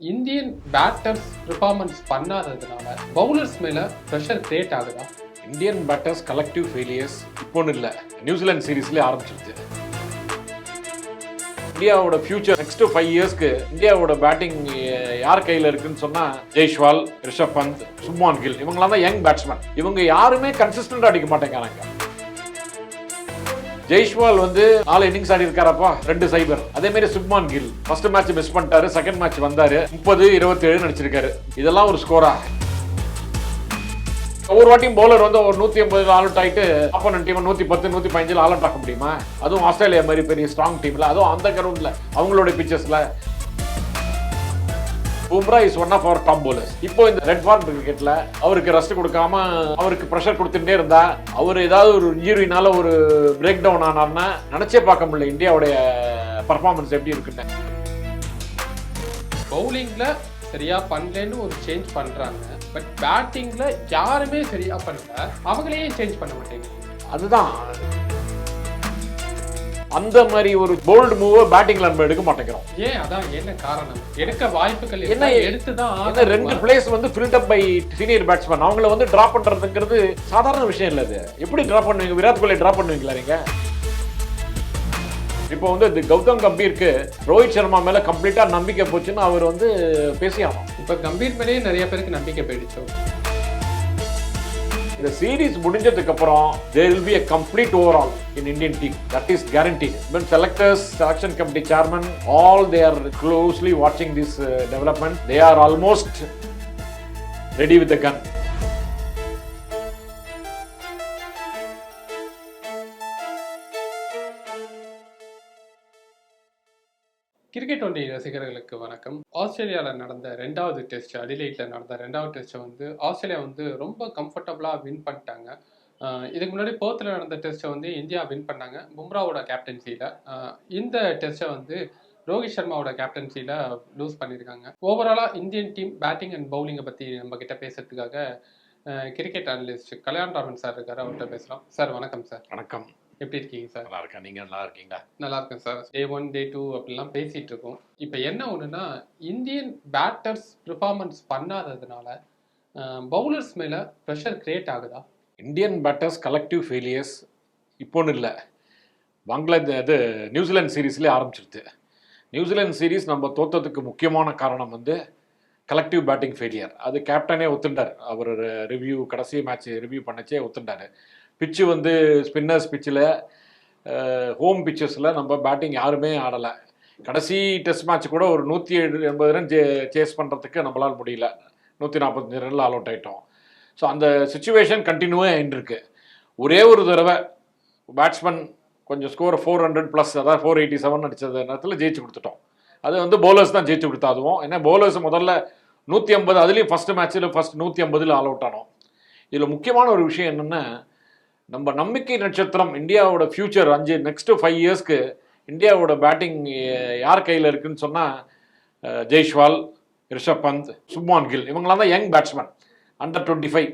Indian batters performance பண்ணாததுனால bowlers மேல pressure create ஆகுதா? இந்தியன் பேட்டர்ஸ் கலெக்டிவ் ஃபெயிலியர்ஸ் இப்போன்னு இல்லை. நியூசிலாந்து சீரீஸ்லேயே ஆரம்பிச்சிருச்சு. இந்தியாவோட ஃபியூச்சர் நெக்ஸ்ட் ஃபைவ் இயர்ஸ்க்கு இந்தியாவோட பேட்டிங் யார் கையில் இருக்குன்னு சொன்னா ஜெய்ஷ்வால் ரிஷப் பந்த் சுப்மான் கில். இவங்களாம் தான் யங் பேட்ஸ்மேன் இவங்க யாருமே கன்சிஸ்டன்ட் அடிக்க மாட்டேங்கிறாங்க. ஜெய்ஷ்வால் வந்து நாலு இன்னிங்ஸ் ஆடி இருக்காரப்பா ரெண்டு சைபர் அதே மாதிரி Shubman Gill. First match miss பண்ணிட்டாரு செகண்ட் மேட்ச் வந்தாரு. முப்பது இருபத்தேழு நடிச்சிருக்காரு. இதெல்லாம் ஒரு ஸ்கோரா ஒவ்வொரு வாட்டியும் பவுலர் வந்து ஒரு நூத்தி ஐம்பது ஆல் அவுட் ஆயிட்டு ஆப்போனன்ட் டீம் நூத்தி பத்து நூத்தி பதினஞ்சுல ஆல் அவுட் ஆக முடியுமா? அதுவும் ஆஸ்திரேலியா மாதிரி பெரிய ஸ்ட்ராங் டீம்ல அதுவும் அந்த கிரவுண்ட்ல அவங்களோட பிச்சர்ஸ்ல Bumrah is one of our top bowlers. இப்போ இந்த ரெட் ஃபார்ம் கிரிக்கெட்ல அவருக்கு ரெஸ்ட் கொடுக்காம அவருக்கு ப்ரெஷர் கொடுத்துட்டே இருந்தா அவர் ஏதாவது ஒரு இன்ஜுரினால ஒரு பிரேக் டவுன் ஆனார்னா நினைச்சே பார்க்க முடியல இந்தியாவுடைய பர்ஃபார்மன்ஸ் எப்படி இருக்குன்னு. பவுலிங்ல சரியா பண்ணலன்னு ஒரு சேஞ்ச் பண்றாங்க. பட் பேட்டிங்ல யாருமே சரியா பண்ணல. அவங்களையே சேஞ்ச் பண்ண மாட்டேங்குது? அதுதான். அந்த மாதிரி ஒரு போல்டு மூவ் பேட்டிங்ல நம்ம எடுக்க மாட்டேங்கிறோம். ஏன்? அதான் என்ன காரணம்? எடுக்க வாய்ப்புகள் என்ன எடுத்து தான் ரெண்டு பிளேஸ் வந்து filled up by senior batsman அவங்கள வந்து டிரா பண்றதுங்கிறது சாதாரண விஷயம் இல்ல அது. எப்படி டிரா பண்ணுவீங்க? விராட் கோலி டிரா பண்ணுவீங்களா நீங்க? இப்போ வந்து இந்த கௌதம் கம்பீருக்கு ரோஹித் சர்மா மேல கம்ப்ளீட்டா நம்பிக்கை போச்சுன்னு அவர் வந்து பேசியானோம் இப்ப கம்பீர் மேலேயே நிறைய பேருக்கு நம்பிக்கை போயிடுச்சு. இந்த சீரிஸ் முடிஞ்சதுக்கு அப்புறம் there will be a complete overall in Indian team that is guaranteed when selectors selection committee chairman all they are closely watching this uh, development they are almost ready with the gun cricket ஒன்றிய ரசிகர்களுக்கு வணக்கம். ஆஸ்திரேலியாவில் நடந்த ரெண்டாவது test அடிலைட்டில் நடந்த ரெண்டாவது டெஸ்ட்டை வந்து ஆஸ்திரேலியா வந்து ரொம்ப கம்ஃபர்டபுளாக வின் பண்ணிட்டாங்க. இதுக்கு முன்னாடி போர்த்தில் நடந்த டெஸ்ட்டை வந்து இந்தியா வின் பண்ணாங்க. பும்ராவோட கேப்டன்சியில் இந்த டெஸ்ட்டை வந்து ரோஹித் சர்மாவோட கேப்டன்சியில் லூஸ் பண்ணியிருக்காங்க ஓவராலாக இந்தியன் டீம் பேட்டிங் அண்ட் பவுலிங்கை பற்றி நம்ம கிட்ட பேசுறதுக்காக cricket analyst Kalyan Raman sir இருக்காரு அவர்கிட்ட பேசலாம். சார் வணக்கம் சார் வணக்கம். எப்படி இருக்கீங்க சார்? நல்லா இருக்கேன் நீங்க நல்லா இருக்கீங்களா நல்லா இருக்கேன் sir. Day one day two அப்படிலாம் பேசிட்டு இருக்கோம் இப்போ என்ன ஒன்றுனா இந்தியன் பேட்டர்ஸ் பெர்ஃபார்மன்ஸ் பண்ணாததுனால பவுலர்ஸ் மேல ப்ரெஷர் கிரியேட் ஆகுதா? இந்தியன் பேட்டர்ஸ் கலெக்டிவ் ஃபெயிலியர்ஸ் இப்போன்னு இல்லை. பங்களாதே இது நியூசிலாந்து சீரீஸ்லேயே ஆரம்பிச்சிருது நியூசிலாந்து சீரீஸ் நம்ம தோத்ததுக்கு முக்கியமான காரணம் வந்து கலெக்டிவ் பேட்டிங் ஃபெயிலியர் அது கேப்டனே ஒத்துண்டார். அவர் ரிவ்யூ கடைசி மேட்ச் ரிவ்யூ பண்ணச்சே ஒத்துண்டார். பிச்சு வந்து ஸ்பின்னர்ஸ் பிச்சில் ஹோம் பிச்சஸில் நம்ம பேட்டிங் யாருமே ஆடலை. கடைசி டெஸ்ட் மேட்ச் கூட ஒரு நூற்றி ஏழு எண்பது ரன் ஜே சேஸ் பண்ணுறதுக்கு நம்மளால் முடியல. நூற்றி நாற்பத்தஞ்சு ரனில் ஆல் அவுட் ஆகிட்டோம் ஸோ அந்த சுச்சுவேஷன் கண்டினியூவாக இருக்கு ஒரே ஒரு தடவை பேட்ஸ்மேன் கொஞ்சம் ஸ்கோர் ஃபோர் ஹண்ட்ரட் ப்ளஸ் அதாவது ஃபோர் எயிட்டி செவன் அடித்தது நேரத்தில் ஜெயிச்சு கொடுத்துட்டோம். அது வந்து போலர்ஸ் தான் ஜெயிச்சு கொடுத்தாதுவோம் ஏன்னா போலர்ஸ் முதல்ல நூற்றி ஐம்பது அதுலேயும் ஃபஸ்ட்டு மேட்ச்சில் ஃபஸ்ட் நூற்றி ஐம்பதில் ஆல் அவுட் ஆனோம். இதில் முக்கியமான ஒரு விஷயம் என்னென்னா நம்ம நம்பிக்கை நட்சத்திரம் இந்தியாவோட ஃபியூச்சர் அஞ்சு நெக்ஸ்ட் ஃபைவ் இயர்ஸ்க்கு இந்தியாவோட பேட்டிங் யார் கையில் இருக்குன்னு சொன்னால் ஜெய்ஷ்வால் ரிஷப் பந்த் சுப்மான் கில். இவங்களாம் தான் young batsman under twenty five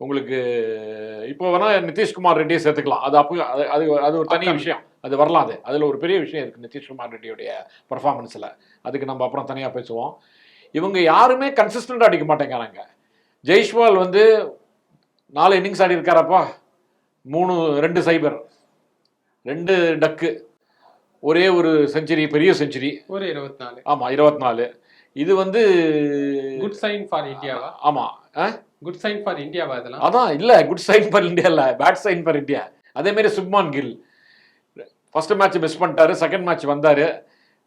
உங்களுக்கு இப்போ வேணா நிதிஷ்குமார் ரெட்டியை சேர்த்துக்கலாம். அது அப்போ அது அது அது ஒரு தனி விஷயம். அது வரலாம் அது. அதில் ஒரு பெரிய விஷயம் இருக்குது நிதிஷ்குமார் ரெட்டியுடைய பர்ஃபார்மன்ஸில் அதுக்கு நம்ம அப்புறம் தனியாக பேசுவோம். இவங்க யாருமே கன்சிஸ்டண்டாக அடிக்க மாட்டேங்கிறாங்க. ஜெய்ஷ்வால் வந்து நாலு இன்னிங்ஸ் ஆடி இருக்காரப்பா மூணு ரெண்டு சைபர். ரெண்டு டக்கு. ஒரே ஒரு செஞ்சுரி பெரிய செஞ்சுரி. ஒரு இருபத்தி நாலு ஆமாம் இருபத்தி நாலு இது வந்து குட் சைன் ஃபார் இந்தியாவா ஆமாம் குட் சைன் ஃபார் இந்தியாவா இதெல்லாம்? அதான் இல்ல குட் சைன் ஃபார் இந்தியா இல்ல. பேட் சைன் ஃபார் இந்தியா அதே மாதிரி Shubman Gill first match miss பண்ணிட்டாரு செகண்ட் மேட்ச் வந்தாரு.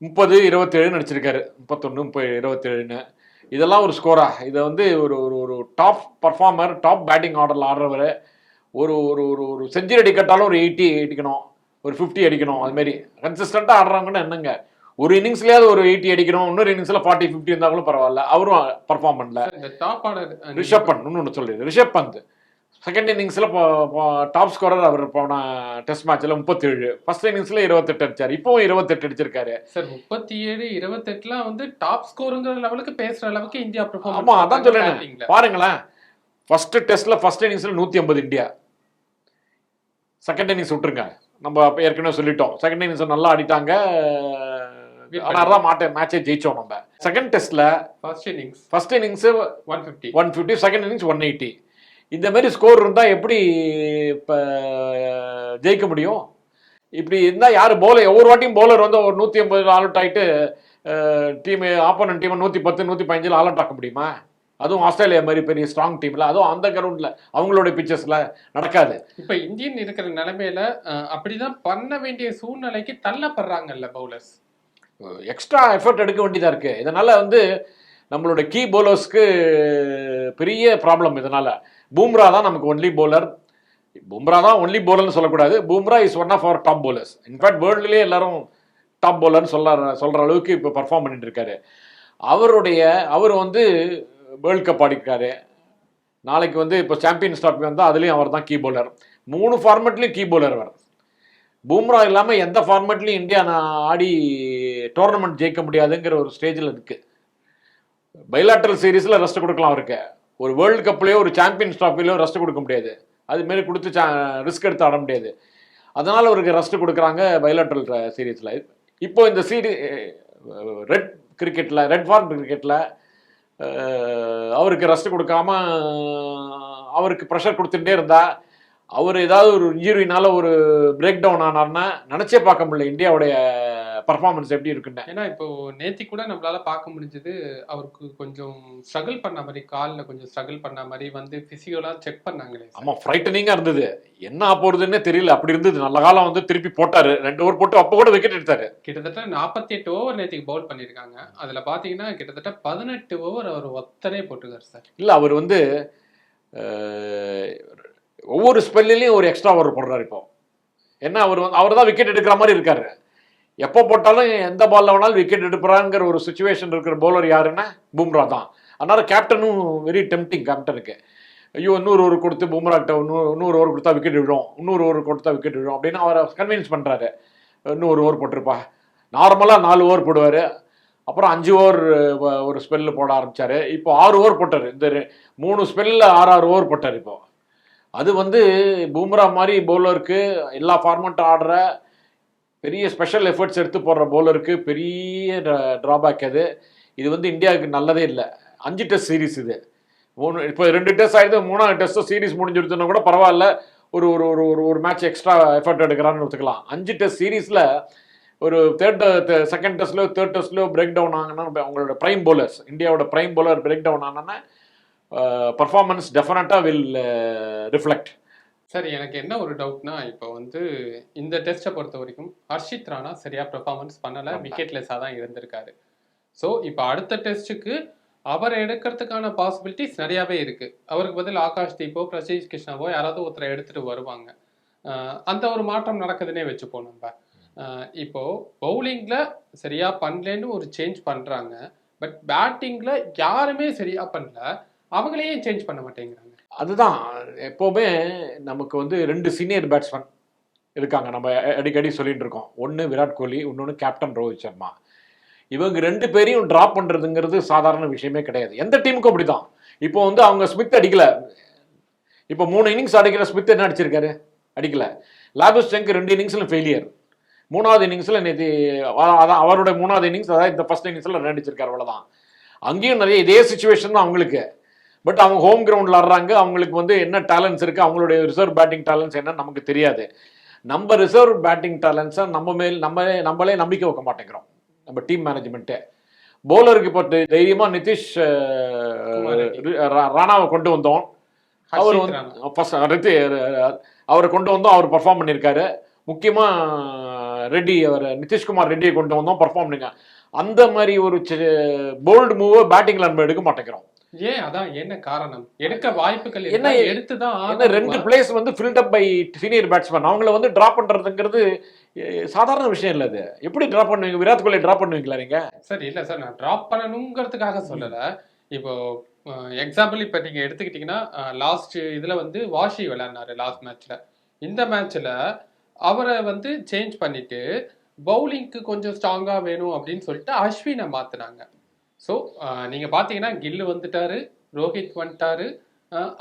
முப்பது இருபத்தேழு நடிச்சிருக்காரு. முப்பத்தொன்று முப்பது இருபத்தேழுன்னு. இதெல்லாம் ஒரு ஸ்கோரா இதை வந்து ஒரு ஒரு ஒரு டாப் பர்ஃபார்மர் டாப் பேட்டிங் ஆர்டரில் ஆடுறவர் ஒரு ஒரு ஒரு ஒரு செஞ்சுரி அடிக்கட்டாலும் ஒரு எயிட்டி அடிக்கணும் ஒரு ஃபிஃப்டி அடிக்கணும் அது மாதிரி. கன்சிஸ்டண்ட்டாக ஆடுறாங்கன்னா என்னங்க? ஒரு இன்னிங்ஸ்லயாவது ஒரு எயிட்டி அடிக்கணும் இன்னொரு இன்னிங்ஸ்ல ஃபார்ட்டி ஃபிஃப்டி இருந்தாலும் பரவாயில்ல. அவரும் பர்ஃபார்ம் பண்ணல. இந்த டாப் ஆர்டர் ரிஷப் பந்த் இன்னொன்று சொல்லிடு. ரிஷப் பந்த். செகண்ட் இன்னிங்ஸில் டாப் ஸ்கோரர் அவர் போன டெஸ்ட் மேட்ச்சில் முப்பத்தேழு. ஃபர்ஸ்ட் இன்னிங்ஸில் இருபத்தெட்டு அடிச்சார். இப்போவும் இருபத்தெட்டு அடிச்சிருக்காரு. சார் முப்பத்தி ஏழு இருபத்தெட்டுலாம் வந்து டாப் ஸ்கோருங்கிற லெவலுக்கு பேசுற அளவுக்கு இந்தியா ஆமா அதான் சொல்றேன். பெர்ஃபார்மன்ஸ் பாருங்களேன். ஃபர்ஸ்ட் டெஸ்ட்ல ஃபர்ஸ்ட் இன்னிங்ஸில் நூற்றி ஐம்பது இந்தியா. செகண்ட் இன்னிங்ஸ் விட்டுருங்க. நம்ம ஏற்கனவே சொல்லிட்டோம். செகண்ட் இன்னிங்ஸ் நல்லா ஆடிட்டாங்க. அதனால தான் மாட்டை மேட்சை ஜெயிச்சோம் நம்ம. செகண்ட் டெஸ்ட்ல first innings first innings one fifty one fifty second innings one eighty இந்த மாதிரி ஸ்கோர் இருந்தால் எப்படி இப்போ ஜெயிக்க முடியும்? இப்படி இருந்தால் யார் பவுலர் ஒவ்வொரு வாட்டியும் பவுலர் வந்து ஒரு நூற்றி ஐம்பது ஆல் அவுட் ஆகிட்டு டீம் ஆப்போனன்ட் டீமை நூற்றி பத்து நூற்றி பதினஞ்சில் ஆல் அவுட் ஆக்க முடியுமா? அதுவும் ஆஸ்திரேலியா மாதிரி பெரிய ஸ்ட்ராங் டீமில் அதுவும் அந்த கிரவுண்டில் அவங்களோட பிச்சர்ஸில் நடக்காது. இப்ப இந்தியன் இருக்கிற நிலைமையில அப்படிதான் பண்ண வேண்டிய சூழ்நிலைக்கு தள்ளப்படுறாங்கல்ல பவுலர்ஸ் எக்ஸ்ட்ரா எஃபர்ட் எடுக்க வேண்டியதாக இருக்குது இதனால் வந்து நம்மளோட கீ பவுலர்ஸ்க்கு பெரிய ப்ராப்ளம் இதனால். பூம்ரா தான் நமக்கு ஒன்லி பவுலர் பும்ரா தான் ஒன்லி பவுலர்னு சொல்லக்கூடாது. Bumrah is one of our top bowlers in fact வேர்ல்டுலேயே எல்லாரும் டாப் பவுலர்னு சொல்ல சொல்கிற அளவுக்கு இப்போ பர்ஃபார்ம் பண்ணிட்டு இருக்காரு. அவருடைய அவர் வந்து வேர்ல்ட் கப் ஆடிக்கிறாரு நாளைக்கு வந்து இப்போ சாம்பியன்ஸ் ட்ராஃபி வந்தால் அதுலேயும் அவர் தான் கீ பவுலர் மூணு ஃபார்மேட்லேயும் கீ பவுலர் அவர். பூம்ரா இல்லாமல் எந்த ஃபார்மேட்லேயும் இந்தியா நான் ஆடி டோர்னமெண்ட் ஜெயிக்க முடியாதுங்கிற ஒரு ஸ்டேஜில் இருக்குது பைலாட்டரல் சீரீஸில் ரெஸ்ட் கொடுக்கலாம் அவருக்கு. ஒரு வேர்ல்டு கப்லேயோ ஒரு சாம்பியன்ஸ் ட்ராஃபிலையோ ரெஸ்ட் கொடுக்க முடியாது. அதுமாரி கொடுத்து கொடுத்து ரிஸ்க் எடுத்து ஆட முடியாது. அதனால் அவருக்கு ரெஸ்ட் கொடுக்குறாங்க பைலாட்டரல் சீரீஸில் இப்போ இந்த சீரி ரெட் கிரிக்கெட்டில் ரெட் ஃபார்ம் கிரிக்கெட்டில் அவருக்கு ரெஸ்ட் கொடுக்காம அவருக்கு ப்ரெஷர் கொடுத்துட்டே இருந்தா அவர் ஏதாவது ஒரு இன்ஜுரினால ஒரு பிரேக் டவுன் ஆனார்னா நினச்சே பார்க்க முடியல இந்தியாவுடைய பர்ஃபார்மன்ஸ் எப்படி இருக்குன்னு. ஏன்னா இப்போ நேத்தி கூட நம்மளால பார்க்க முடிஞ்சது அவருக்கு கொஞ்சம் ஸ்ட்ரகிள் பண்ண மாதிரி காலில் கொஞ்சம் ஸ்ட்ரகிள் பண்ண மாதிரி வந்து பிசியோலாம் செக் பண்ணாங்களே sir. ஆமாம் ஃப்ரைட்டனிங்காக இருந்தது. என்ன ஆக போகிறதுன்னே தெரியல. அப்படி இருந்தது. நல்ல காலம் வந்து திருப்பி போட்டாரு. ரெண்டு ஓவர் போட்டு அப்போ கூட விக்கெட் எடுத்தாரு. கிட்டத்தட்ட நாற்பத்தி எட்டு ஓவர் நேற்றுக்கு பவுல் பண்ணியிருக்காங்க. அதுல பாத்தீங்கன்னா கிட்டத்தட்ட பதினெட்டு ஓவர் அவர் ஒத்தனே போட்டுருக்காரு சார். இல்லை அவர் வந்து ஒவ்வொரு ஸ்பெல்லையும் ஒரு எக்ஸ்ட்ரா ஓவர் போடுறாரு இப்போ. என்ன அவர் வந்து அவர் தான் விக்கெட் எடுக்கிற மாதிரி இருக்காரு. எப்போ போட்டாலும் எந்த பாலில் வேணாலும் விக்கெட் எடுப்புறாங்கிற ஒரு சுச்சுவேஷன் இருக்கிற பவுலர் யாருன்னா பும்ரா தான். அதனால கேப்டனும் வெரி டெம்டிங் கேப்டனுக்கு ஐயோ இன்னொரு ஓவர் கொடுத்து பும்ராக்கிட்ட இன்னொரு இன்னொரு ஓவர் கொடுத்தா விக்கெட் விழும். இன்னொரு ஓவர் கொடுத்தா விக்கெட் விழும் அப்படின்னு அவரை கன்வின்ஸ் பண்ணுறாரு இன்னொரு ஓவர் போட்டிருப்பா. நார்மலாக நாலு ஓவர் போடுவார். அப்புறம் அஞ்சு ஓவர் ஒரு ஸ்பெல்லு போட ஆரம்பித்தார் இப்போ ஆறு ஓவர் போட்டார். இந்த மூணு ஸ்பெல்லில் ஆறு ஆறு ஓவர் போட்டார் இப்போ. அது வந்து பூம்ரா மாதிரி பவுலருக்கு எல்லா ஃபார்மெட்டும் ஆடுற பெரிய ஸ்பெஷல் எஃபர்ட்ஸ் எடுத்து போடுற பவுலருக்கு பெரிய ட்ராபேக் அது. இது வந்து இந்தியாவுக்கு நல்லதே இல்லை. அஞ்சு டெஸ்ட் சீரிஸ் இது. மூணு இப்போ ரெண்டு டெஸ்ட் ஆகிடுது மூணாவது டெஸ்ட்டும் சீரிஸ் முடிஞ்சிருச்சுன்னா கூட பரவாயில்ல. ஒரு ஒரு ஒரு ஒரு ஒரு மேட்ச் எக்ஸ்ட்ரா எஃபர்ட் எடுக்கிறான்னு ஒத்துக்கலாம். அஞ்சு டெஸ்ட் சீரீஸில் ஒரு தேர்ட் செகண்ட் டெஸ்ட்லையோ தேர்ட் டெஸ்ட்லையோ பிரேக் டவுன் ஆகுனா அவங்களோட ப்ரைம் போலர்ஸ் இந்தியாவோட ப்ரைம் போலர் பிரேக் டவுன் ஆனா பர்ஃபார்மன்ஸ் டெஃபினட்டாக வில் ரிஃப்ளெக்ட் சரி எனக்கு என்ன ஒரு டவுட்னா இப்போ வந்து இந்த டெஸ்ட்டை பொறுத்த வரைக்கும் ஹர்ஷித் ராணா சரியா பெர்ஃபார்மன்ஸ் பண்ணல. விக்கெட்லெஸ்ஸாக தான் இருந்திருக்காரு. ஸோ இப்போ அடுத்த டெஸ்ட்டுக்கு அவரை எடுக்கிறதுக்கான பாசிபிலிட்டிஸ் நிறையாவே இருக்கு. அவருக்கு பதில் ஆகாஷ் தீப்போ பிரசீஷ் கிருஷ்ணாவோ யாராவது ஒருத்தரை எடுத்துட்டு வருவாங்க. அந்த ஒரு மாற்றம் நடக்குதுன்னே வச்சுப்போம் நம்ம. அஹ் இப்போ பவுலிங்ல சரியா பண்ணலன்னு ஒரு சேஞ்ச் பண்றாங்க. பட் பேட்டிங்ல யாருமே சரியா பண்ணல. அவங்களையே சேஞ்ச் பண்ண மாட்டேங்கிறாங்க. அதுதான். எப்போவுமே நமக்கு வந்து ரெண்டு சீனியர் பேட்ஸ்மேன் இருக்காங்க. நம்ம அடிக்கடி சொல்லிட்டு இருக்கோம். ஒன்று விராட் கோலி இன்னொன்று கேப்டன் ரோஹித் சர்மா. இவங்க ரெண்டு பேரையும் ட்ராப் பண்ணுறதுங்கிறது சாதாரண விஷயமே கிடையாது. எந்த டீமுக்கும் அப்படி தான் இப்போ வந்து அவங்க ஸ்மித் அடிக்கல. இப்போ மூணு இன்னிங்ஸ் அடிக்கிற ஸ்மித் என்ன அடிச்சிருக்காரு? அடிக்கல. லாபிஸ் டெங்க் ரெண்டு இன்னிங்ஸில் ஃபெயிலியர் மூணாவது இன்னிங்ஸில் நேற்று அதான் அவரோட மூணாவது இன்னிங்ஸ் அதாவது இந்த ஃபர்ஸ்ட் இன்னிங்ஸில் ரன் அடிச்சிருக்காரு. அவ்வளோதான் அங்கேயும் நிறைய இதே சுச்சுவேஷன் தான் அவங்களுக்கு. பட் அவங்க ஹோம் கிரவுண்டில் ஆடுறாங்க. அவங்களுக்கு வந்து என்ன டேலண்ட்ஸ் இருக்குது அவங்களுடைய ரிசர்வ் பேட்டிங் டேலண்ட்ஸ் என்னன்னு நமக்கு தெரியாது. நம்ம ரிசர்வ் பேட்டிங் டேலண்ட்ஸை நம்ம மேல் நம்ம நம்மளே நம்பிக்கை வைக்க மாட்டேங்கிறோம். நம்ம டீம் மேனேஜ்மெண்ட்டு பவுலருக்கு இப்போ தை- தைரியமா நிதிஷ் ராணாவை கொண்டு வந்தோம். அவர் வந்து ஃபர்ஸ்ட் அவரை கொண்டு வந்தோம். அவர் பர்ஃபார்ம் பண்ணியிருக்காரு. முக்கியமாக ரெட்டி அவர் நிதிஷ்குமார் ரெட்டியை கொண்டு வந்தோம் பர்ஃபார்ம் பண்ணிங்க அந்த மாதிரி ஒரு போல்டு மூவை பேட்டிங்கில் நம்ம எடுக்க மாட்டேங்கிறோம். ஏன் அதான் என்ன காரணம்? எடுக்க வாய்ப்புகள் என்ன எடுத்துதான் ஏன்னா ரெண்டு பிளேஸ் வந்து filled up by senior batsman அவங்கள வந்து ட்ராப் பண்ணுறதுங்கிறது சாதாரண விஷயம் இல்லை அது. எப்படி ட்ராப் பண்ணுவீங்க? விராட் கோலி ட்ராப் பண்ணுவீங்களா நீங்க? சார் இல்ல சார் நான் டிராப் பண்ணணுங்கிறதுக்காக சொல்லல. இப்போ எக்ஸாம்பிள் இப்போ நீங்க எடுத்துக்கிட்டீங்கன்னா லாஸ்ட் இதுல வந்து வாஷி விளையாடினாரு லாஸ்ட் மேட்ச்ல இந்த மேட்ச்ல அவரை வந்து சேஞ்ச் பண்ணிட்டு பவுலிங்க்கு கொஞ்சம் ஸ்ட்ராங்கா வேணும் அப்படின்னு சொல்லிட்டு அஸ்வினை மாத்துனாங்க. ஸோ நீங்க பாத்தீங்கன்னா கில்லு வந்துட்டாரு ரோஹித் வந்துட்டாரு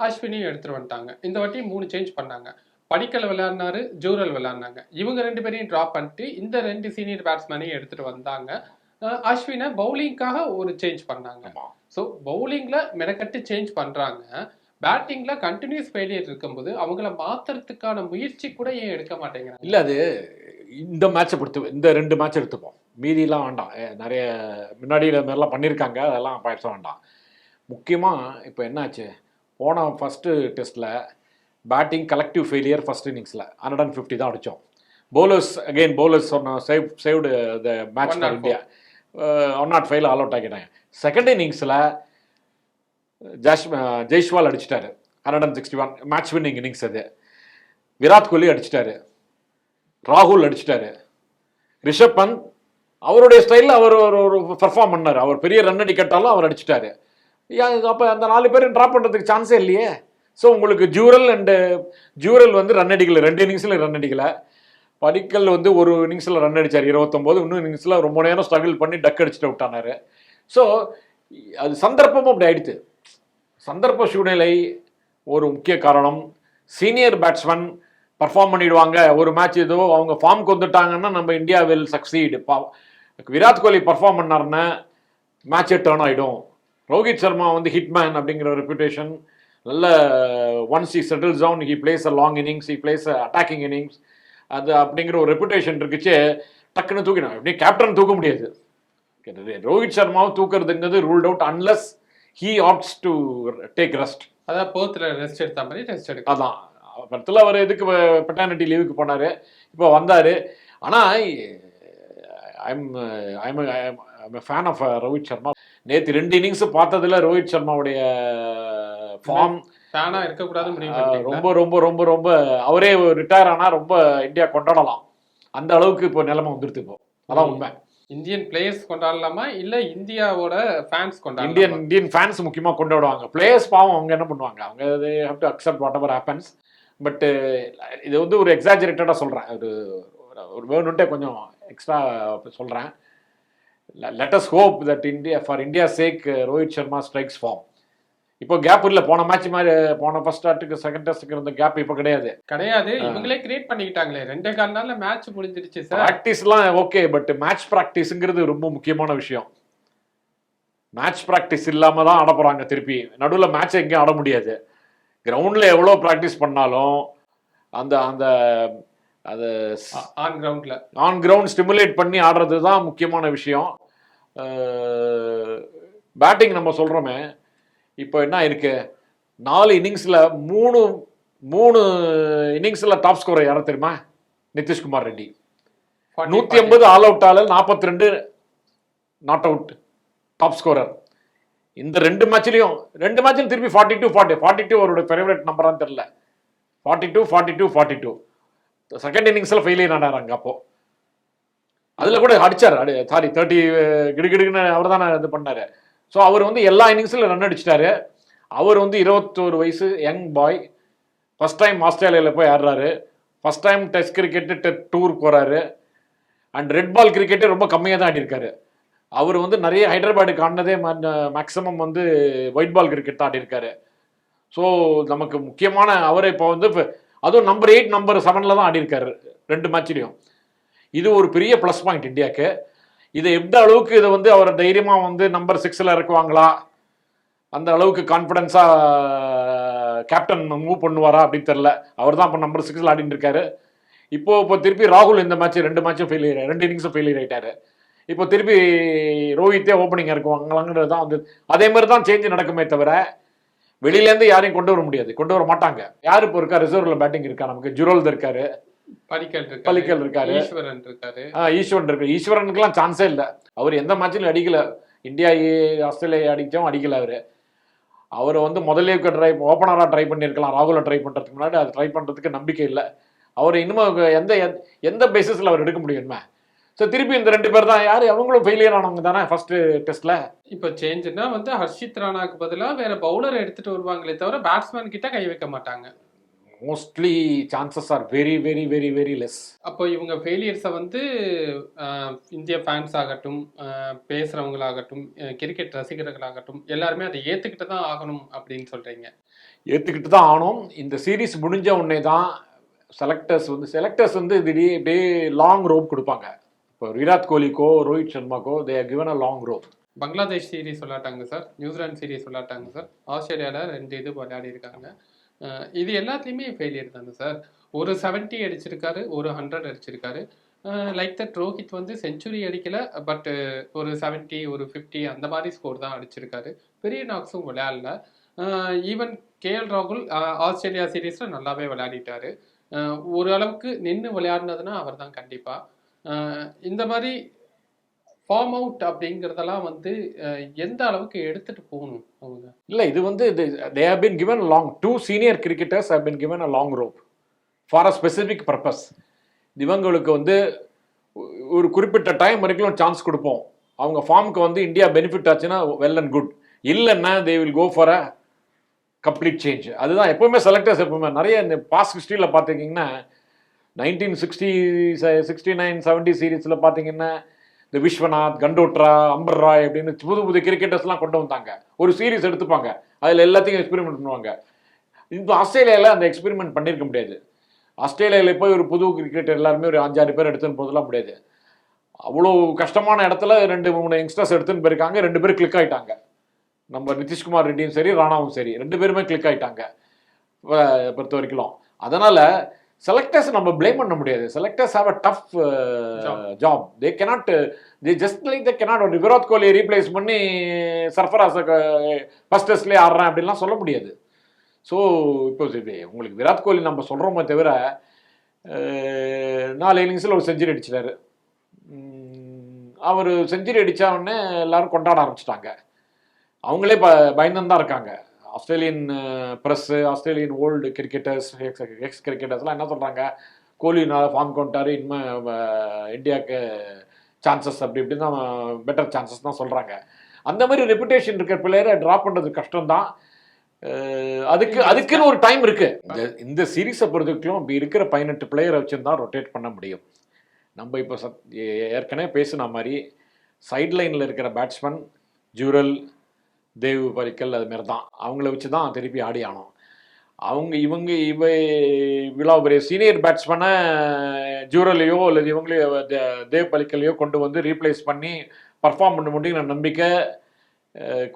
அஸ்வினையும் எடுத்துட்டு வந்துட்டாங்க. இந்த வாட்டி மூணு சேஞ்ச் பண்ணாங்க. படிக்கல் விளையாடினாரு ஜூரல் விளையாடினாங்க. இவங்க ரெண்டு பேரையும் ட்ராப் பண்ணிட்டு இந்த ரெண்டு சீனியர் பேட்ஸ்மேனையும் எடுத்துட்டு வந்தாங்க. அஸ்வினை பவுலிங்காக ஒரு சேஞ்ச் பண்ணாங்க. ஸோ பவுலிங்ல மெனக்கட்டு சேஞ்ச் பண்றாங்க. பேட்டிங்ல கண்டினியூஸ் ஃபெயிலியர் இருக்கும்போது அவங்கள மாத்துறதுக்கான முயற்சி கூட ஏன் எடுக்க மாட்டேங்கிறாங்க? இல்லை அது இந்த மேட்சை பொறுத்து இந்த ரெண்டு மேட்ச் எடுத்துப்போம். மீதிலாம் வேண்டாம். நிறைய முன்னாடி இது மாதிரிலாம் பண்ணியிருக்காங்க அதெல்லாம் பேச வேண்டாம். முக்கியமாக இப்போ என்னாச்சு? போன ஃபஸ்ட்டு டெஸ்ட்டில் பேட்டிங் கலெக்டிவ் ஃபெயிலியர் ஃபர்ஸ்ட் இன்னிங்ஸில் ஹண்ட்ரட் அண்ட் ஃபிஃப்டி தான் அடித்தோம் பவுலர்ஸ் அகெயின் பவுலர்ஸ் சொன்ன save saved the match 104. For India one not ஃபைவ்ல ஆல் அவுட் ஆக்கிட்டாங்க. செகண்ட் இன்னிங்ஸில் ஜாஷ் ஜெய்ஷ்வால் அடிச்சிட்டாரு. Hundred and sixty one match winning innings அது. விராட் கோலி அடிச்சிட்டாரு. ராகுல் அடிச்சிட்டாரு. ரிஷப் பந்த் அவருடைய ஸ்டைலில் அவர் ஒரு ஒரு பர்ஃபார்ம் பண்ணார். அவர் பெரிய ரன் அடிக்கட்டாலும் அவர் அடிச்சிட்டாரு. அப்போ அந்த நாலு பேரும் ட்ராப் பண்ணுறதுக்கு சான்ஸே இல்லையே. ஸோ உங்களுக்கு ஜூரல் அண்டு ஜூரல் வந்து ரன் அடிக்கலை. ரெண்டு இன்னிங்ஸில் ரன் அடிக்கலை. படிக்கல் வந்து ஒரு இன்னிங்ஸில் ரன் அடிச்சார். இருபத்தொம்போது இன்னும் இன்னிங்ஸில் ரொம்ப நேரம் ஸ்ட்ரகிள் பண்ணி டக் அடிச்சுட்டு விட்டானாரு. ஸோ அது சந்தர்ப்பமும் அப்படி ஆயிடுத்து சந்தர்ப்ப சூழ்நிலை ஒரு முக்கிய காரணம். சீனியர் பேட்ஸ்மேன் பர்ஃபார்ம் பண்ணிடுவாங்க. ஒரு மேட்ச் ஏதோ அவங்க ஃபார்முக்கு வந்துட்டாங்கன்னா நம்ம India will succeed Virat Kohli perform பண்ணாருன்னா மேட்சே டேர்ன் ஆகிடும் ரோஹித் சர்மா வந்து ஹிட்மேன் அப்படிங்கிற ரெப்புடேஷன் நல்ல once he settles down he plays a long innings he plays attacking innings அது அப்படிங்கிற ஒரு ரெப்புடேஷன் இருக்குச்சு டக்குன்னு தூக்கிடும் அப்படியே கேப்டன் தூக்க முடியாது. ரோஹித் சர்மாவை தூக்குறதுங்கிறது ruled out unless he opts to take rest அதான் போர்த்துல ரெஸ்ட் எடுத்த மாதிரி ரெஸ்ட் எடுக்க அதான். படத்தில் அவர் எதுக்கு பெட்டானிட்டி லீவுக்கு போனார்? இப்போ வந்தார். ஆனால் I'm I'm I'm fan of Rohit Sharma நேற்று ரெண்டு இன்னிங்ஸ் பார்த்ததுல ரோஹித் சர்மாவுடைய ஃபார்ம் ஃபேனா இருக்கக்கூடாது? ரொம்ப ரொம்ப ரொம்ப ரொம்ப அவரே ரிட்டையர் ஆனால் ரொம்ப இந்தியா கொண்டாடலாம். அந்த அளவுக்கு இப்போ நிலைமை வந்துடுது இப்போ. அதான் உண்மை. இந்தியன் பிளேயர்ஸ் கொண்டாடலாமா? இல்ல இந்தியாவோட ஃபேன்ஸ் கொண்டாடலாமா? இந்தியன் இந்தியன் ஃபேன்ஸ் முக்கியமாக கொண்டாடுவாங்க. பிளேயர்ஸ் பாவம் அவங்க என்ன பண்ணுவாங்க? அவங்க they have to accept whatever happens but இது வந்து ஒரு எக்ஸாஜரேட்டடாக சொல்கிறேன் ஒரு ஒரு வேணுன்ட்டே கொஞ்சம் எக்ஸ்ட்ரா சொல்கிறேன் let's hope that India for India sake Rohit Sharma strikes form இப்போ கேப் இல்லை போன மேட்ச் மாதிரி போன ஃபர்ஸ்ட் ஸ்டார்ட்டுக்கு செகண்ட் டெஸ்ட்டுக்கு இருந்த கேப் இப்போ கிடையாது. கிடையாது. இவங்களே கிரியேட் பண்ணிக்கிட்டாங்களே. ரெண்டே கால் நாள்ல மேட்ச் முடிஞ்சிருச்சு சார் ப்ராக்டிஸ்லாம் ஓகே பட் மேட்ச் ப்ராக்டிஸுங்கிறது ரொம்ப முக்கியமான விஷயம். மேட்ச் ப்ராக்டிஸ் இல்லாமல் தான் ஆட போகிறாங்க திருப்பி. நடுவில் மேட்ச் எங்கேயும் ஆட முடியாது. கிரவுண்டில் எவ்வளோ ப்ராக்டிஸ் பண்ணாலும் அந்த அந்த அது ஆன் கிரவுண்ட்ல ஆன் கிரவுண்ட் ஸ்டிமுலேட் பண்ணி ஆடுறது தான் முக்கியமான விஷயம். பேட்டிங் நம்ம சொல்கிறோமே இப்போ என்ன இருக்கு நாலு இன்னிங்ஸில் மூணு மூணு இன்னிங்ஸில் டாப் ஸ்கோரர் யாரை தெரியுமா? நிதிஷ்குமார் ரெட்டி. நூற்றி ஐம்பது ஆல் அவுட் ஆல நாற்பத்தி ரெண்டு நாட் அவுட் டாப் ஸ்கோரர் இந்த ரெண்டு மேட்ச்லையும் ரெண்டு மேட்ச்லையும் திருப்பி forty two forty forty two அவரோட ஃபேவரட் நம்பரான்னு தெரில forty two forty two forty two second இன்னிங்ஸில் ஃபெயிலியர் அங்கே அப்போ. அதில் கூட அடிச்சார். அடி சாரி தேர்ட்டி கிடுகிடுன்னு அவர் தானே இது பண்ணார். ஸோ அவர் வந்து எல்லா இன்னிங்ஸில் ரன் அடிச்சிட்டாரு. அவர் வந்து இருபத்தோரு வயசு யங் பாய் ஃபஸ்ட் டைம் ஆஸ்திரேலியாவில் போய் ஆடுறாரு. First time test cricket tour போகிறாரு அண்ட் ரெட் பால் கிரிக்கெட்டே ரொம்ப கம்மியாக தான் ஆடிருக்காரு. அவர் வந்து நிறைய ஹைதராபாடுக்கு ஆடினதே மேக்ஸிமம் வந்து ஒயிட் பால் கிரிக்கெட் தான் ஆடிருக்காரு. ஸோ நமக்கு முக்கியமான அவர் இப்போ வந்து இப்போ அதுவும் நம்பர் எயிட் நம்பர் செவனில் தான் ஆடியிருக்காரு. ரெண்டு மேட்ச்லையும் இது ஒரு பெரிய ப்ளஸ் பாயிண்ட் இந்தியாவுக்கு இதை எந்த அளவுக்கு இதை வந்து அவர் தைரியமாக வந்து நம்பர் சிக்ஸில் இறக்குவாங்களா? அந்த அளவுக்கு கான்ஃபிடென்ஸாக கேப்டன் மூவ் பண்ணுவாரா அப்படின்னு தெரில அவர் தான் இப்போ நம்பர் சிக்ஸில் ஆடிட்டு இருக்காரு. இப்போ இப்போ திருப்பி ராகுல் இந்த மேட்ச் ரெண்டு மேட்சும் ஃபெயிலியர் ரெண்டு இன்னிங்ஸும் ஃபெயிலியர் ஆகிட்டாரு இப்போ திருப்பி ரோஹித்தே ஓப்பனிங் இருக்குவாங்களாங்கிறது தான் வந்து அதே மாதிரி தான் சேஞ்ச் நடக்குமே தவிர வெளியிலேருந்து யாரையும் கொண்டு வர முடியாது. கொண்டு வர மாட்டாங்க. யார் இப்போ இருக்கா? ரிசர்வ்ல பேட்டிங் இருக்கா? நமக்கு ஜுரோல் இருக்காரு. பலிக்கல் இருக்காரு. ஈஸ்வரன் இருக்காரு. ஆ, ஈஸ்வரன் இருக்கு. ஈஸ்வரனுக்குலாம் சான்ஸே இல்லை. அவர் எந்த மேட்ச்லையும் அடிக்கல. இந்தியா ஆஸ்திரேலியா அடிச்சோம் அடிக்கல அவர். அவர் வந்து முதல்ல ட்ரை ஓப்பனராக ட்ரை பண்ணியிருக்கலாம். ராகுலை ட்ரை பண்ணுறதுக்கு முன்னாடி அது ட்ரை பண்ணுறதுக்கு நம்பிக்கை இல்லை. அவர் இன்னும் எந்த எந்த பேசிஸில் அவர் எடுக்க முடியுமா ஸோ திருப்பி இந்த ரெண்டு பேர் தான். யார்? அவங்களும் ஃபெயிலியர் ஆனவங்க தானே ஃபர்ஸ்ட் டெஸ்ட்ல இப்ப சேஞ்சுனா வந்து ஹர்ஷித் ராணாக்கு பதிலா வேற பவுலர் எடுத்துட்டு வருவாங்களே தவிர பேட்ஸ்மேன் கிட்ட கை வைக்க மாட்டாங்க. Mostly chances are very very very very less அப்போ இவங்க ஃபெயிலியர்ஸை வந்து இந்திய ஃபேன்ஸ் ஆகட்டும் ஆஹ், பேசுறவங்களாகட்டும் கிரிக்கெட் ரசிகர்களாகட்டும் எல்லாருமே அதை ஏத்துக்கிட்டு தான் ஆகணும் அப்படின்னு சொல்றீங்க. ஏற்றுக்கிட்டு தான் ஆனோம். இந்த சீரிஸ் முடிஞ்ச உடனே தான் செலக்டர்ஸ் வந்து செலக்டர்ஸ் வந்து திடீர் இப்படியே லாங் ரோப் கொடுப்பாங்க. இப்போ விராட் கோலிக்கோ Rohit சர்மாக்கோ they are given a long rope Bangladesh series விளையாட்டாங்க sir. New Zealand series விளையாட்டாங்க சார். ஆஸ்திரேலியாவில் ரெண்டு இது விளையாடி இருக்காங்க. இது எல்லாத்துலேயுமே ஃபெயிலியர் தாங்க சார். ஒரு 70 அடிச்சிருக்காரு ஒரு ஹண்ட்ரட் அடிச்சிருக்காரு. லைக் தட் ரோஹித் வந்து செஞ்சுரி அடிக்கல பட் ஒரு 70 ஒரு 50 அந்த மாதிரி ஸ்கோர் தான் அடிச்சிருக்காரு. பெரிய நாக்ஸும் விளையாடல. ஈவன் கேஎல் ராகுல் ஆஸ்திரேலியா சீரீஸில் நல்லாவே விளையாடிட்டாரு. ஓரளவுக்கு ஒரு அளவுக்கு நின்று விளையாடினதுன்னா அவர் தான் கண்டிப்பாக இந்த மாதிரி ஃபார்ம் அவுட் அப்படிங்கிறதெல்லாம் வந்து எந்த அளவுக்கு எடுத்துட்டு போகணும் அவங்க? இல்லை இது வந்து they have been given long two senior cricketers have been given a long rope for a specific purpose இவங்களுக்கு வந்து ஒரு குறிப்பிட்ட டைம் வரைக்கும் சான்ஸ் கொடுப்போம். அவங்க ஃபார்முக்கு வந்து இந்தியா பெனிஃபிட் ஆச்சுன்னா வெல் அண்ட் குட் இல்லைன்னா they will go for a complete change அதுதான் எப்பவுமே செலக்டர்ஸ் எப்பவுமே. நிறைய இந்த பாஸ்ட் ஹிஸ்ட்ரியில் பார்த்துக்கிங்கன்னா nineteen sixty sixty nine seventy சீரீஸில் பார்த்தீங்கன்னா இந்த விஸ்வநாத் கண்டோட்ரா அம்பர் ராய் அப்படின்னு புது புது கிரிக்கெட்டர்ஸ்லாம் கொண்டு வந்தாங்க. ஒரு சீரீஸ் எடுத்துப்பாங்க. அதில் எல்லாத்தையும் எக்ஸ்பெரிமெண்ட் பண்ணுவாங்க. இந்த ஆஸ்திரேலியாவில் அந்த எக்ஸ்பெரிமெண்ட் பண்ணியிருக்க முடியாது. ஆஸ்திரேலியாவில் போய் ஒரு புது கிரிக்கெட்டர் எல்லாருமே ஒரு அஞ்சாறு பேர் எடுத்துன்னு போதெல்லாம் முடியாது. அவ்வளோ கஷ்டமான இடத்துல ரெண்டு மூணு யங்ஸ்டர்ஸ் எடுத்துன்னு போயிருக்காங்க. ரெண்டு பேரும் கிளிக் ஆகிட்டாங்க நம்ம நிதிஷ்குமார் ரெட்டியும் சரி ராணாவும் சரி. ரெண்டு பேருமே கிளிக் ஆகிட்டாங்க பொறுத்த வரைக்கும் அதனால் செலக்டர்ஸ் நம்ம ப்ளேம் பண்ண முடியாது. Selectors have a tough. Job they cannot they just like they cannot. ஒரு விராட் கோலியை ரீப்ளேஸ் பண்ணி சர்ஃபராஸை ஃபஸ்ட் டெஸ்ட்லேயே ஆடுறேன் அப்படின்லாம் சொல்ல முடியாது. ஸோ இப்போ உங்களுக்கு விராட் கோலி நம்ம சொல்கிறோமே தவிர நாலு இன்னிங்ஸில் ஒரு செஞ்சுரி அடிச்சிட்டாரு. அவர் செஞ்சுரி அடிச்ச உடனே எல்லாரும் கொண்டாட ஆரம்பிச்சிட்டாங்க. அவங்களே ப பயந்துன்னு தான் இருக்காங்க. Australian press Australian old cricketers ex ex கிரிக்கெட்டர்ஸ்லாம் என்ன சொல்கிறாங்க கோலி ஃபார்ம் கொண்டாரு இனிமேல் இந்தியாவுக்கு சான்சஸ் அப்படி இப்படி தான் பெட்டர் சான்சஸ் தான் சொல்கிறாங்க அந்த மாதிரி ரெப்புடேஷன் இருக்கிற பிளேயரை ட்ராப் பண்ணுறது கஷ்டம்தான். அதுக்கு அதுக்குன்னு ஒரு டைம் இருக்கு. இந்த இந்த சீரீஸை பொறுத்தவரைக்கும் இப்படி இருக்கிற பதினெட்டு பிளேயரை வச்சு தான் ரொட்டேட் பண்ண முடியும். நம்ம இப்போ சத் ஏற்கனவே பேசின மாதிரி சைட் லைனில் இருக்கிற பேட்ஸ்மேன் ஜூரல் தேவ் பரிக்கல் அது தான் அவங்கள வச்சு தான் திருப்பி ஆடி ஆனோம் அவங்க இவங்க இவ இவ்வளோ பெரிய சீனியர் பேட்ஸ்மேனை ஜூரலையோ அல்லது இவங்களையோ தேவ் பலிக்கலையோ கொண்டு வந்து ரீப்ளேஸ் பண்ணி பர்ஃபார்ம் பண்ண முடியுங்கிற நம்பிக்கை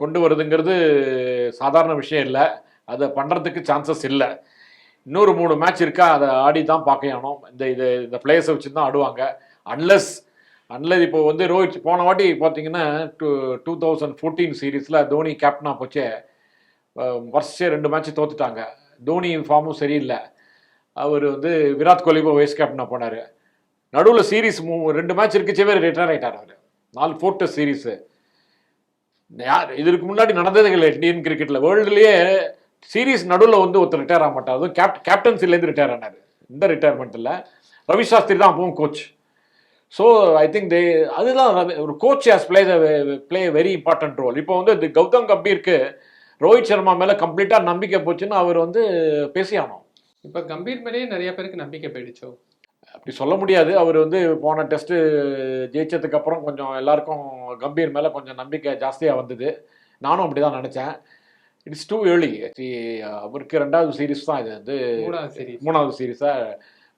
கொண்டு வருதுங்கிறது சாதாரண விஷயம் இல்லை. அதை பண்ணுறதுக்கு சான்சஸ் இல்லை. இன்னொரு மூணு மேட்ச் இருக்கா அதை ஆடி தான் பார்க்கணும் இந்த இது இந்த பிளேயர்ஸை வச்சு தான் ஆடுவாங்க. அன்லஸ் அன்லஸ் இப்போ வந்து ரோஹித் போன வாட்டி பார்த்தீங்கன்னா டூ டூ தௌசண்ட் ஃபோர்டீன் சீரீஸில் தோனி கேப்டனாக போச்சே. அஹ் ரெண்டு மேட்ச் தோத்துட்டாங்க. தோனி ஃபார்மும் சரியில்லை. அவர் வந்து விராட் கோலி இப்போ வைஸ் கேப்டனாக போனார். நடுவில் சீரீஸ் மூ ரெண்டு மேட்ச் இருக்குச்சேவே ரிட்டையர் ஆகிட்டார் அவர். நாலு ஃபோர்த் சீரீஸு யார் இதற்கு முன்னாடி நடந்ததே இல்லை இந்தியன் கிரிக்கெட்டில் வேர்ல்டுலேயே சீரீஸ் நடுவில் வந்து ஒருத்தர் ரிட்டையர் ஆக மாட்டார். அதுவும் கேப்ட் கேப்டன்சிலேருந்து ரிட்டையர் ஆனார். இந்த ரிட்டையர்மெண்ட் இல்லை ரவி சாஸ்திரி தான் அப்பவும் coach so I think they அதுதான் ஒரு coach has play play very important role இப்போ வந்து இது கௌதம் கம்பீருக்கு ரோஹித் சர்மா மேலே கம்ப்ளீட்டாக நம்பிக்கை போச்சுன்னு அவர் வந்து பேசியானோம் இப்போ கம்பீர் மேலேயே நிறைய பேருக்கு நம்பிக்கை போயிடுச்சோ? அப்படி சொல்ல முடியாது. அவர் வந்து போன டெஸ்ட்டு ஜெயிச்சதுக்கு அப்புறம் கொஞ்சம் எல்லாருக்கும் கம்பீர் மேலே கொஞ்சம் நம்பிக்கை ஜாஸ்தியாக வந்தது. நானும் அப்படி தான் நினச்சேன் இட்ஸ் டூ ஏர்லி அவருக்கு ரெண்டாவது சீரீஸ் தான் இது வந்து மூணாவது சீரீஸ் மூணாவது சீரீஸா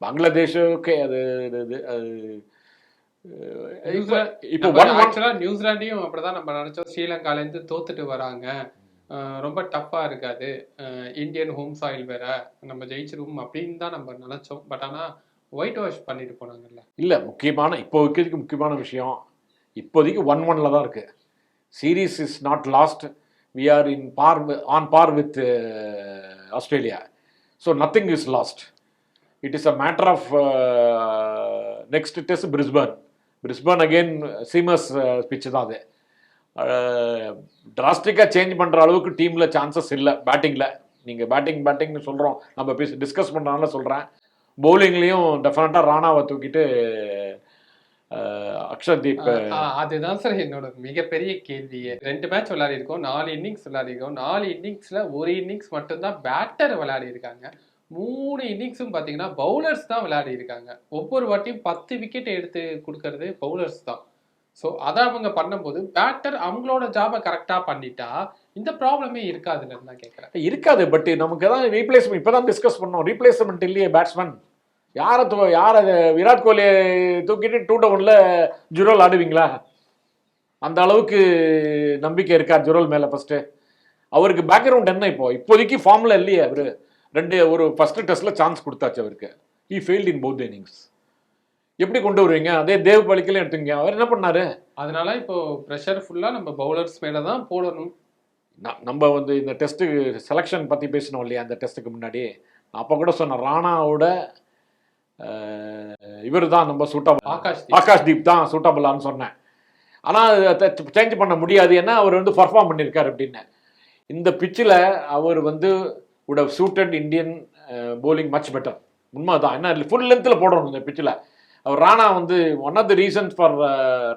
பங்களாதேஷ் ஓகே அது இது அது இப்போ ஆக்சுவலாக நியூசிலாண்டையும் அப்படிதான் நம்ம நினைச்சோம். ஸ்ரீலங்காலேருந்து தோத்துட்டு வராங்க. ரொம்ப டஃப்பா இருக்காது. இந்தியன் ஹோம் சாயில் வேற. நம்ம ஜெயிச்சிருவோம் அப்படின்னு தான் நம்ம நினைச்சோம். பட் ஆனா ஒயிட் வாஷ் பண்ணிட்டு போனாங்கல்ல. இல்லை முக்கியமான இப்போ இருக்கிறதுக்கு முக்கியமான விஷயம் இப்போதைக்கு ஒன் ஒன்ல தான் இருக்கு. Series is not lost we are in par on par with Australia so nothing is lost it is a matter of next test Brisbane Brisbane again seamers pitch தான் அது. டிராஸ்டிக்காக சேஞ்ச் பண்ணுற அளவுக்கு டீமில் சான்சஸ் இல்லை பேட்டிங்கில் நீங்கள் பேட்டிங் பேட்டிங்னு சொல்கிறோம் நம்ம பேசி டிஸ்கஸ் பண்ணுறதுனால சொல்கிறேன் பவுலிங்லேயும் டெஃபினட்டாக ராணாவை தூக்கிட்டு அக்ஷர்தீப் அதுதான் சார் என்னோட மிகப்பெரிய கேள்வியே. ரெண்டு மேட்ச் விளையாடி இருக்கோம் நாலு இன்னிங்ஸ் விளையாடி இருக்கோம் நாலு இன்னிங்ஸ்ல ஒரு இன்னிங்ஸ் மட்டும்தான் பேட்டர் விளையாடி இருக்காங்க மூணு இன்னிங்ஸும் பார்த்தீங்கன்னா பவுலர்ஸ் தான் விளையாடி இருக்காங்க. ஒவ்வொரு வாட்டியும் பத்து விக்கெட் எடுத்து கொடுக்கறது பவுலர்ஸ் தான். ஸோ அதை அவங்க பண்ணும்போது பேட்டர் அவங்களோட ஜாபை கரெக்டாக பண்ணிட்டா இந்த ப்ராப்ளமே இருக்காதுன்னு தான் கேட்குறேன் இருக்காது பட் நமக்கு தான் ரீப்ளேஸ்மெண்ட் இப்போ தான் டிஸ்கஸ் பண்ணோம். ரீப்ளேஸ்மெண்ட் இல்லையே பேட்ஸ்மேன் யாரை தூ யாரை விராட் கோலியை தூக்கிட்டு டூ டவுனில் ஜுரோல் ஆடுவீங்களா? அந்த அளவுக்கு நம்பிக்கை இருக்கா ஜுரோல் மேலே ஃபஸ்ட்டு அவருக்கு பேக்ரவுண்ட் என்ன இப்போ? இப்போதைக்கு ஃபார்மில் இல்லையே அவர். ரெண்டு ஒரு ஃபஸ்ட்டு டெஸ்ட்டில் சான்ஸ் கொடுத்தாச்சு அவருக்கு. He failed in both innings எப்படி கொண்டு வருவீங்க? அதே தேவ் பலிக்கல எடுத்துங்க அவர் என்ன பண்ணாரு? அதனால இப்போ ப்ரெஷர் ஃபுல்லா நம்ம பவுலர்ஸ் மேல தான் போடணும் நம்ம வந்து இந்த டெஸ்ட்டு செலெக்ஷன் பற்றி பேசினோம் இல்லையா? அந்த டெஸ்ட்டுக்கு முன்னாடி. அப்போ கூட சொன்னேன் ராணாவோட இவர் தான் நம்ம சூட்டபிள் ஆகாஷ். ஆகாஷ் தீப் தான் சூட்டபிளான்னு சொன்னேன். ஆனால் சேஞ்ச் பண்ண முடியாது. ஏன்னா அவர் வந்து பர்ஃபார்ம் பண்ணியிருக்காரு அப்படின்னு. இந்த பிச்சில் அவர் வந்து would have suited Indian bowling much better உண்மை தான். என்ன ஃபுல் லென்த்தில் போடணும் இந்த பிச்சில் அவர் ராணா வந்து one of the reasons for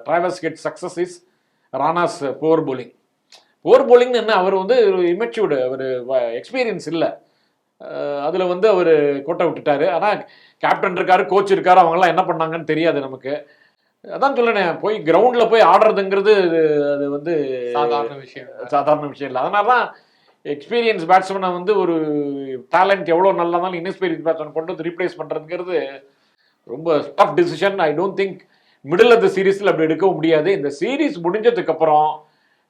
Travis get success is Rana's poor bowling. Poor bowling என்ன அவர் வந்து இமெச்சூர்டு அவர் எக்ஸ்பீரியன்ஸ் இல்லை. அதில் வந்து அவர் கோட்டை விட்டுட்டாரு. ஆனால் கேப்டன் இருக்காரு கோச் இருக்காரு அவங்கெல்லாம் என்ன பண்ணாங்கன்னு தெரியாது நமக்கு. அதான் சொல்லேன் போய் கிரவுண்டில் போய் ஆடுறதுங்கிறது அது வந்து சாதாரண விஷயம். சாதாரண விஷயம் இல்லை. அதனால தான் எக்ஸ்பீரியன்ஸ் பேட்ஸ்மேனை வந்து ஒரு டேலண்ட் எவ்வளோ நல்லா இருந்தாலும் இன்எக்ஸ்பீரியன்ஸ் பேட்ஸ்மேன் கொண்டு வந்து ரீப்ளேஸ் பண்ணுறதுங்கிறது ரொம்ப tough decision I don't think middle of the சீரீஸில் அப்படி எடுக்கவும் முடியாது. இந்த சீரீஸ் முடிஞ்சதுக்கப்புறம்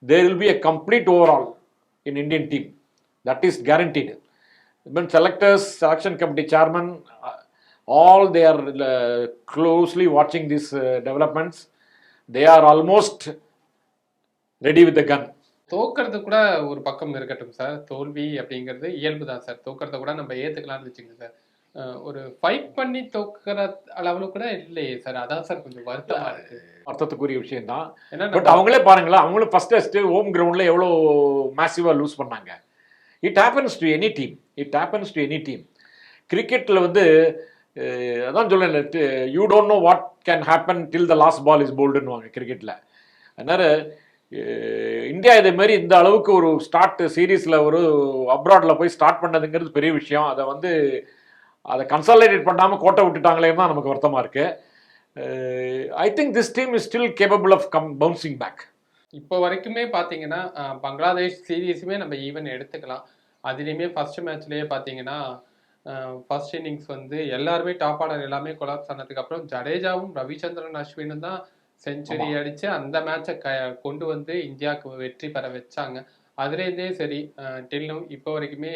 there will be a complete overall in Indian team that is guaranteed mean selectors selection committee chairman all they are closely வாட்சிங் this developments they are almost ready with the gun தோக்கறது கூட ஒரு பக்கம் இருக்கட்டும் sir. தோல்வி அப்படிங்கிறது இயல்பு தான் sir. தோக்கறத கூட நம்ம ஏத்துக்கலாம்னு வச்சுக்கோங்க சார். ஒரு ஃபைட் பண்ணி தோக்குற அளவுல கூட இல்லையே சார். அதான் சார் கொஞ்சம் வருத்தமா இருக்கு. அர்த்தத்துக்குரிய விஷயம் தான் பட் அவங்களே பாருங்களேன் அவங்களும் ஃபர்ஸ்ட் டெஸ்ட் ஹோம் கிரவுண்டில் எவ்வளோ மேசிவாக லூஸ் பண்ணாங்க. It happens to any team it happens to any team கிரிக்கெட்டில் வந்து அதான் சொல்லேன் you don't know what can happen till the last ball is போல்டுன்னுவாங்க கிரிக்கெட்டில் அதனால இந்தியா இதே மாதிரி இந்த அளவுக்கு ஒரு ஸ்டார்ட் சீரீஸில் ஒரு அப்ராடில் போய் ஸ்டார்ட் பண்ணதுங்கிறது பெரிய விஷயம். அதை வந்து அதை கன்சாலிடேட் பண்ணாமல் கோட்டை விட்டுட்டாங்களேன்னு தான் நமக்கு வருத்தமாக இருக்குது I think this team is still capable of come bouncing back இப்போ வரைக்குமே பார்த்தீங்கன்னா பங்களாதேஷ் சீரீஸுமே நம்ம ஈவன் எடுத்துக்கலாம். அதுலேயுமே ஃபர்ஸ்ட் மேட்ச்லேயே பார்த்தீங்கன்னா ஃபர்ஸ்ட் இன்னிங்ஸ் வந்து எல்லாருமே டாப் ஆர்டர் எல்லாமே கொலாப்ஸ் ஆனதுக்கப்புறம் ஜடேஜாவும் ரவிச்சந்திரன் அஸ்வினும் தான் செஞ்சுரி அடிச்சு அந்த மேட்சை க கொண்டு வந்து இந்தியாவுக்கு வெற்றி பெற வச்சாங்க. அதுலேருந்தே சரி டில்லும் இப்போ வரைக்குமே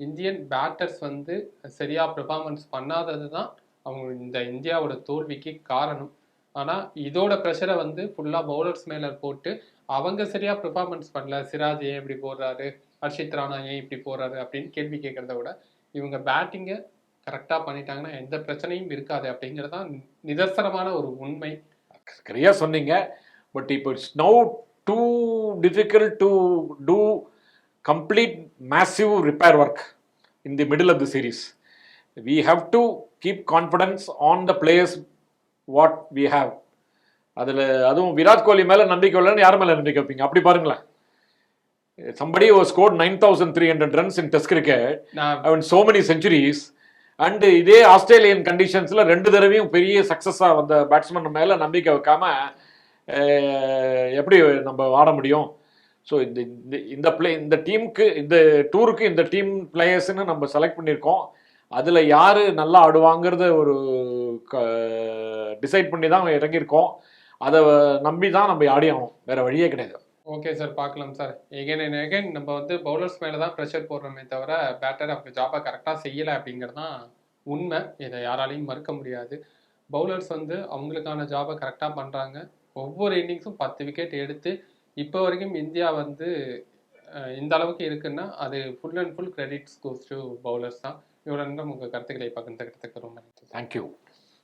இந்தியன் பேட்டர்ஸ் வந்து சரியா பெர்ஃபார்மன்ஸ் பண்ணாதது தான் அவங்க இந்த இந்தியாவோட தோல்விக்கு காரணம். ஆனால் இதோட ப்ரெஷரை வந்து ஃபுல்லாக பவுலர்ஸ் மேலே போட்டு அவங்க சரியா பெர்ஃபார்மன்ஸ் பண்ணல. சிராஜ் ஏன் இப்படி போடுறாரு? ஹர்ஷித் ராணா ஏன் இப்படி போடுறாரு? அப்படின்னு கேள்வி கேட்கறத விட இவங்க பேட்டிங்கை கரெக்டாக பண்ணிட்டாங்கன்னா எந்த பிரச்சனையும் இருக்காது அப்படிங்கிறது தான் நிதர்சனமான ஒரு உண்மை. சரியா சொன்னீங்க. பட் இப்போ it's now too difficult to do complete massive repair work in the middle of the series we have to keep confidence on the players what we have அதில் அதுவும் விராட் கோலி மேலே நம்பிக்கை இல்லைன்னு யார் மேலே நம்பிக்கை வைப்பீங்க? அப்படி பாருங்களேன். Somebody score nine thousand three hundred runs in test cricket நான் அவன் சோ மெனி செஞ்சுரிஸ் அண்டு இதே ஆஸ்திரேலியன் கண்டிஷன்ஸில் ரெண்டு தடவையும் பெரிய சக்ஸஸாக வந்த பேட்ஸ்மேன் மேலே நம்பிக்கை வைக்காம எப்படி நம்ம ஆட முடியும்? ஸோ இந்த இந்த- இந்த பிளே இந்த டீமுக்கு இந்த டூருக்கு இந்த டீம் பிளேயர்ஸ்னு நம்ம செலக்ட் பண்ணியிருக்கோம். அதில் யார் நல்லா ஆடுவாங்கிறத ஒரு டிசைட் பண்ணி தான் இறங்கியிருக்கோம். அதை நம்பி தான் நம்ம ஆடி ஆகணும் வேறு வழியே கிடையாது. ஓகே சார் பார்க்கலாம் சார் எகைன் அண்ட் எகைன் நம்ம வந்து பவுலர்ஸ் மேலே தான் ப்ரெஷர் போடுறோமே தவிர பேட்டர் அவங்க ஜாப்பை கரெக்டாக செய்யலை அப்படிங்கிறது தான் உண்மை. இதை யாராலையும் மறுக்க முடியாது. பவுலர்ஸ் வந்து அவங்களுக்கான ஜாபை கரெக்டாக பண்ணுறாங்க ஒவ்வொரு இன்னிங்ஸும் பத்து விக்கெட் எடுத்து இப்போ வரைக்கும் இந்தியா வந்து இந்த அளவுக்கு இருக்குன்னா அது full and full credits goes to bowlers தான். இவ்வளோ நேரம் உங்கள் கருத்துக்களை பகிர்ந்துக்கிறதுக்கு ரொம்ப நன்றி தேங்க்யூ